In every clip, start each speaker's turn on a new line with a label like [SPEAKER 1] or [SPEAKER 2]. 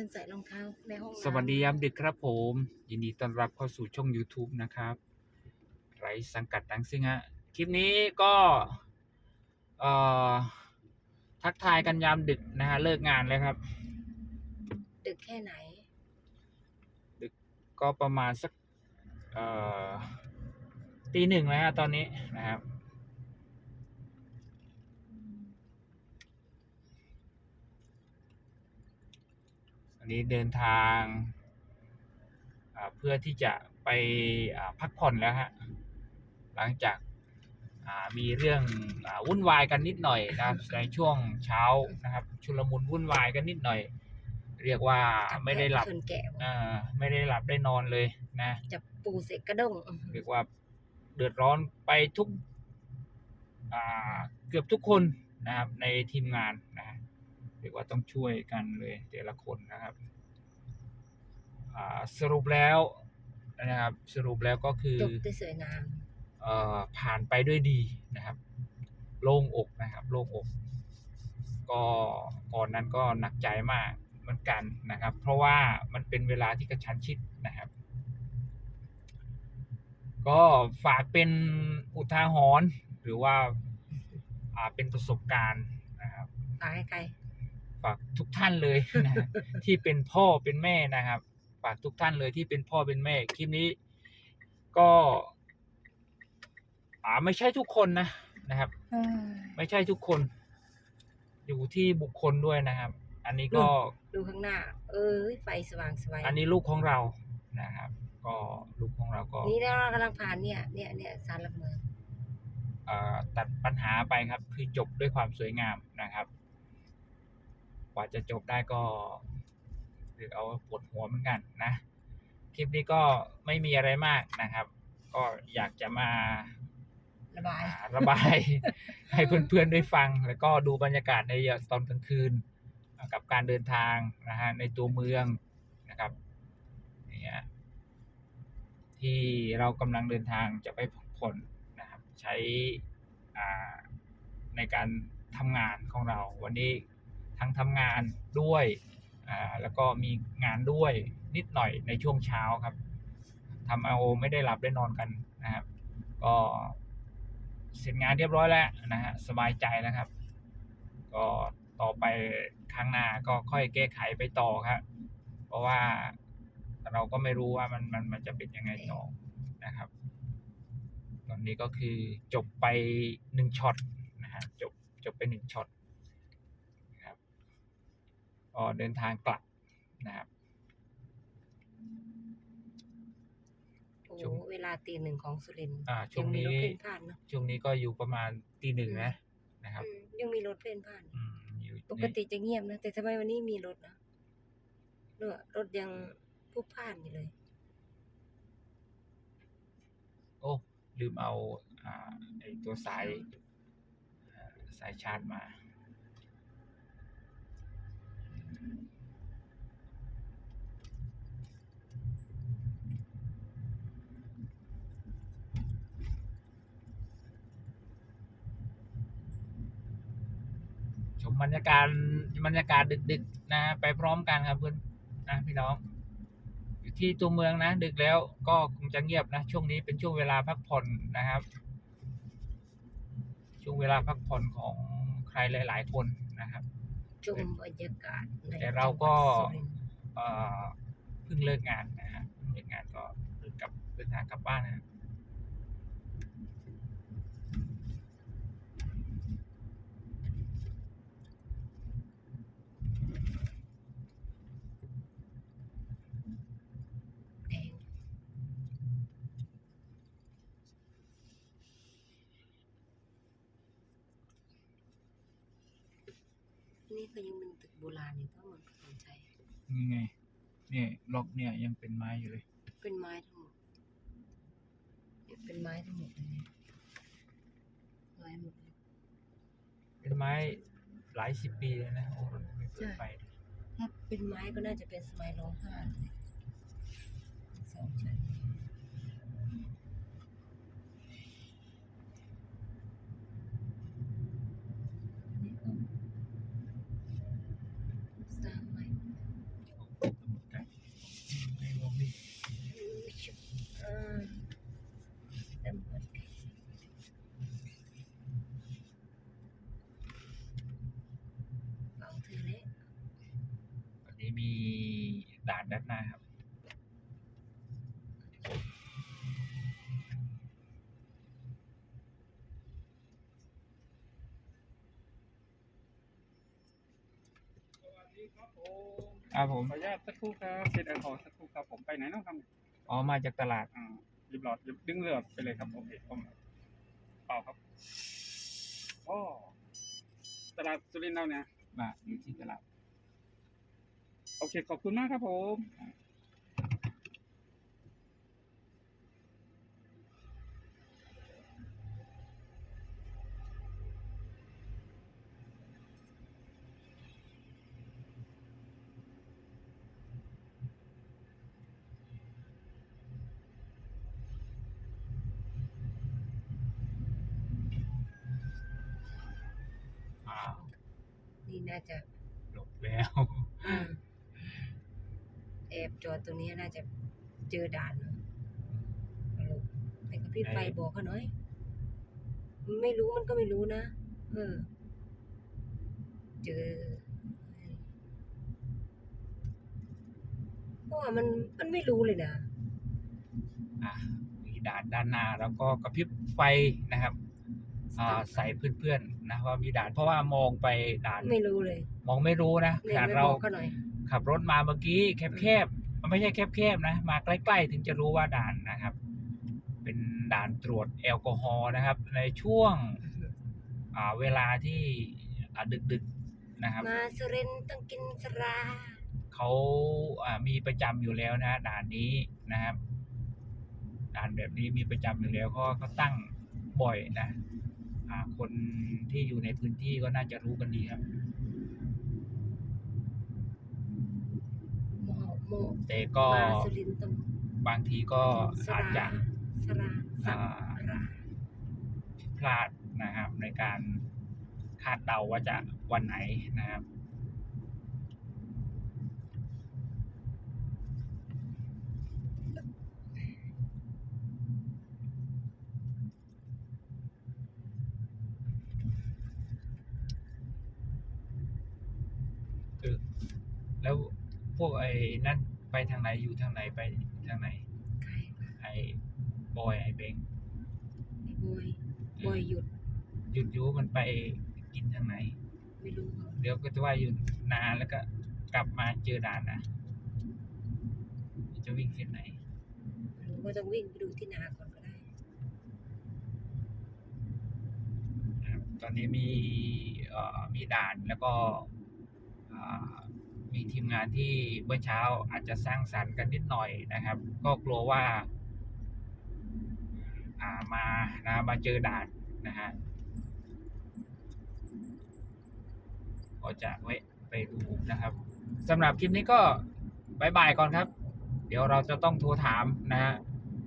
[SPEAKER 1] ฉันใส่รองเท้าในห้องน้ำ
[SPEAKER 2] สวัสดียามดึกครับผม ยินดีต้อนรับเข้าสู่ช่อง YouTube นะครับไรสังกัดดังซิงฮะคลิปนี้ก็เอ่อทักทายกันยามดึกนะฮะเลิกงานแล้วครับ
[SPEAKER 1] ดึกแค่ไหน
[SPEAKER 2] ก็ประมาณสักเอ่อตีหนึ่งแล้วฮะตอนนี้นะครับ อั นนี้เดินทางอ่าเพื่อที่จะไปอ่าพักผ่อนแล้วฮะหลังจากอ่ามีเรื่องอาวุ่นวายกันนิดหน่อยนะครับในช่วงเช้านะครับ ชุลมุนวุ่นวายกันนิดหน่อย เรียกว่าไม่ได้หลับ
[SPEAKER 1] คนแก่
[SPEAKER 2] อ่าไม่ได้หลับได้นอนเลยนะ
[SPEAKER 1] จะปูเสกกระด้ง
[SPEAKER 2] เรียกว่าเดือดร้อนไปทุกอ่าเกือบทุกคนนะครับในทีมงานนะฮะ เรียกว่าต้องช่วยกันเลยแต่ละคนนะครับอ่าสรุปแล้วนะครับสรุปแล้วก็คือ
[SPEAKER 1] จบได้สวยงาม
[SPEAKER 2] เอ่อผ่านไปด้วยดีนะครับ โล่งอกนะครับ โล่งอก ก็ก่อนนั้นก็หนักใจมากเหมือนกันนะครับ เพราะว่ามันเป็นเวลาที่กระชั้นชิดนะครับ ก็ฝากเป็นอุทาหรณ์หรือว่าอ่าเป็นประสบการณ์นะครับ
[SPEAKER 1] ฝากให้ใคร
[SPEAKER 2] ฝากทุกท่านเลยนะที่เป็นพ่อเป็นแม่นะครับ ฝากทุกท่านเลยที่เป็นพ่อเป็นแม่คลิปนี้ ก็อ่าไม่ใช่ทุกคนนะนะครับไม่ใช่ทุกคน อยู่ที่บุคคลด้วยนะครับ อันนี้ก็
[SPEAKER 1] ดูข้างหน้า เอ้ยไฟสว่างสวย
[SPEAKER 2] อันนี้ลูกของเรานะครับ ก็ลูกของเราก็
[SPEAKER 1] นี่เรากำลังผ่านเนี่ยเนี่ยเนี่ยสารหลักเมือง
[SPEAKER 2] เอ่อตัดปัญหาไปครับ คือจบด้วยความสวยงามนะครับ กว่าจะจบได้ก็หรือเอาปวดหัวเหมือนกันนะ คลิปนี้ก็ไม่มีอะไรมากนะครับ ก็อยากจะมา
[SPEAKER 1] ระบาย
[SPEAKER 2] อ่าระบาย ให้เพื่อนๆได้ฟัง แล้วก็ดูบรรยากาศในตอนกลางคืนอ่ากับการเดินทางนะฮะในตัวเมืองนะครับเนี่ยที่เรากำลังเดินทางจะไปพักผ่อนนะครับ ใช้อ่าในการทำงานของเราวันนี้ ทั้งทำงานด้วยอ่าแล้วก็มีงานด้วยนิดหน่อยในช่วงเช้าครับทำเอาไม่ได้หลับได้นอนกันนะครับ ก็เสร็จงานเรียบร้อยแล้วนะฮะสบายใจแล้วครับ ก็ต่อไปครั้งหน้าก็ค่อยแก้ไขไปต่อครับ เพราะว่าเราก็ไม่รู้ว่ามันมันมันจะเป็นยังไงต่อนะครับ ตอนนี้ก็คือจบไปหนึ่งช็อตนะฮะจบจบไปหนึ่งช็อต ก็เดินทางกลับนะครับ
[SPEAKER 1] โอ้
[SPEAKER 2] ช่วง
[SPEAKER 1] เวลาตีหนึ่งของสุรินทร์
[SPEAKER 2] อ่าช่วง
[SPEAKER 1] ยัมี
[SPEAKER 2] นี้
[SPEAKER 1] รถเพ่นพ่านเนอะ
[SPEAKER 2] ช่วงนี้ก็อยู่ประมาณตีหนึ่งนะนะครับ
[SPEAKER 1] อืมยังมีรถเพ่นพ่าน
[SPEAKER 2] อืมอยู่
[SPEAKER 1] ปกติจะเงียบนะ แต่ทำไมวันนี้มีรถนะเนอะรถยังพลุกพล่านอยู่เลย
[SPEAKER 2] โอ้ลืมเอาอ่าไอตัวสายอ่าสายชาร์จมา บรรยากาศบรรยากาศดึกๆนะไปพร้อมกันครับเพื่อนนะพี่น้องอยู่ที่ตัวเมืองนะ ดึกแล้วก็คงจะเงียบนะ ช่วงนี้เป็นช่วงเวลาพักผ่อนนะครับ ช่วงเวลาพักผ่อนของใครหลาย ๆ คนนะครับ
[SPEAKER 1] ชมบรรยากาศใน
[SPEAKER 2] แต่เราก็
[SPEAKER 1] จังหวัดสุรินทร์
[SPEAKER 2] เอ่อเพิ่งเลิกงานนะฮะเพิ่งเลิกงานก็เดินกลับเดินทางกลับบ้านนะครับ
[SPEAKER 1] แดง นี่ก็ยังเป็นตึกโบราณอยู่เพราะเหมือนสนใจ
[SPEAKER 2] นี่ไง เนี่ยล็อกเนี่ยยังเป็นไม้อยู่เลย
[SPEAKER 1] เป็นไม้ทั้งหมดเนี่ยเป็นไม้ทั้งหมดเลยเนี่ยไม้หมดเลย
[SPEAKER 2] เป็นไม้หลายสิบปีเลยนะโอ้ไม่เปิดไฟ
[SPEAKER 1] ถ้าเป็นไม้ก็น่าจะเป็นสมัยร้องห้าเลยสองชั้นนี่ก็สร้างใหม่
[SPEAKER 2] มี ด่านด้านหน้าครับ
[SPEAKER 3] สวัสดีครับผม
[SPEAKER 2] ครับผม
[SPEAKER 3] ขออนุญาตสักครู่ครับเซ็นแอลกอฮอล์สักครู่ครับผมไปไหนน้องครับ
[SPEAKER 2] อ๋อมาจากตลาด
[SPEAKER 3] อ่าหยิบหลอดหยิบดึงเลือดไปเลยครับโอเคผมเปล่าครับโอ้ตลาดสุรินทร์เราเนี่ย
[SPEAKER 2] มาอยู่ที่ตลาด
[SPEAKER 3] โอเค ขอบคุณมากครับผม
[SPEAKER 2] อ้าว
[SPEAKER 1] นี่น่าจะ
[SPEAKER 2] หลบแล้ว
[SPEAKER 1] อืม แอบจอดตรงนี้น่าจะเจอด่านเนอะเอาลูกไปกับพี่
[SPEAKER 2] ไหน
[SPEAKER 1] ไฟบอกเขาหน่อย ไม่รู้มันก็ไม่รู้นะ เออ เจอเพราะว่ามันมันไม่รู้เลยนะ
[SPEAKER 2] อะมีด่านด้านหน้าแล้วก็กระพริบไฟนะครับอ่าใส่เพื่อนๆนะว่ามีด่านเพราะว่ามองไปด่าน
[SPEAKER 1] ไม่รู้เลย
[SPEAKER 2] มองไม่รู้นะข
[SPEAKER 1] เนี่ย
[SPEAKER 2] นาด
[SPEAKER 1] ไม่
[SPEAKER 2] เรา
[SPEAKER 1] บอกเขาหน่อย
[SPEAKER 2] ขับรถมาเมื่อกี้แคบๆ มันไม่ใช่แคบๆนะ มาใกล้ๆ ถึงจะรู้ว่าด่านนะครับ เป็นด่านตรวจแอลกอฮอล์นะครับ ในช่วงอ่าเวลาที่อ่าดึกๆนะครับ
[SPEAKER 1] มาสุรินทร์ต้องกินสรา
[SPEAKER 2] เขาอ่ามีประจำอยู่แล้วนะด่านนี้นะครับ ด่านแบบนี้มีประจำอยู่แล้วก็เขาตั้งบ่อยนะอ่าคนที่อยู่ในพื้นที่ก็น่าจะรู้กันดีครับ
[SPEAKER 1] โมโม
[SPEAKER 2] แต่ก็
[SPEAKER 1] มาสุรินทร์ต้อง
[SPEAKER 2] บางทีก็
[SPEAKER 1] ส
[SPEAKER 2] อาจ
[SPEAKER 1] รา
[SPEAKER 2] จะ
[SPEAKER 1] สราสั
[SPEAKER 2] อ่า
[SPEAKER 1] รา
[SPEAKER 2] พลาดนะครับในการคาดเดาว่าจะวันไหนนะครับ เออแล้ว พวกไอ้นั่นไปทางไหนอยู่ทางไหนไปทางไหน
[SPEAKER 1] ใคร
[SPEAKER 2] ไอ้บอยไอ้เบง
[SPEAKER 1] ไอ้บอยบอยหยุด
[SPEAKER 2] หยุดอยูมันไปกินทางไหน
[SPEAKER 1] ไม่รู้เขา
[SPEAKER 2] เดี๋ยวก็จะว่าอยู่นานแล้วก็กลับมาเจอด่านนะจะวิ่งเส้นไหน
[SPEAKER 1] ไม่รู้ก็ต้องวิ่งไปดูที่นาก่อนก็ได้
[SPEAKER 2] นะครับตอนนี้มีเอ่อมีด่านแล้วก็อ่า มีทีมงานที่เมื่อเช้าอาจจะสร้างสรรค์กันนิดหน่อยนะครับ ก็กลัวว่าามานะมาเจอด่านนะฮะก็จะไว้ไปดูนะครับสำหรับคลิปนี้ก็บายบายก่อนครับ เดี๋ยวเราจะต้องโทรถามนะฮะ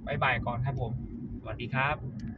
[SPEAKER 2] บายบายก่อนครับผม สวัสดีครับ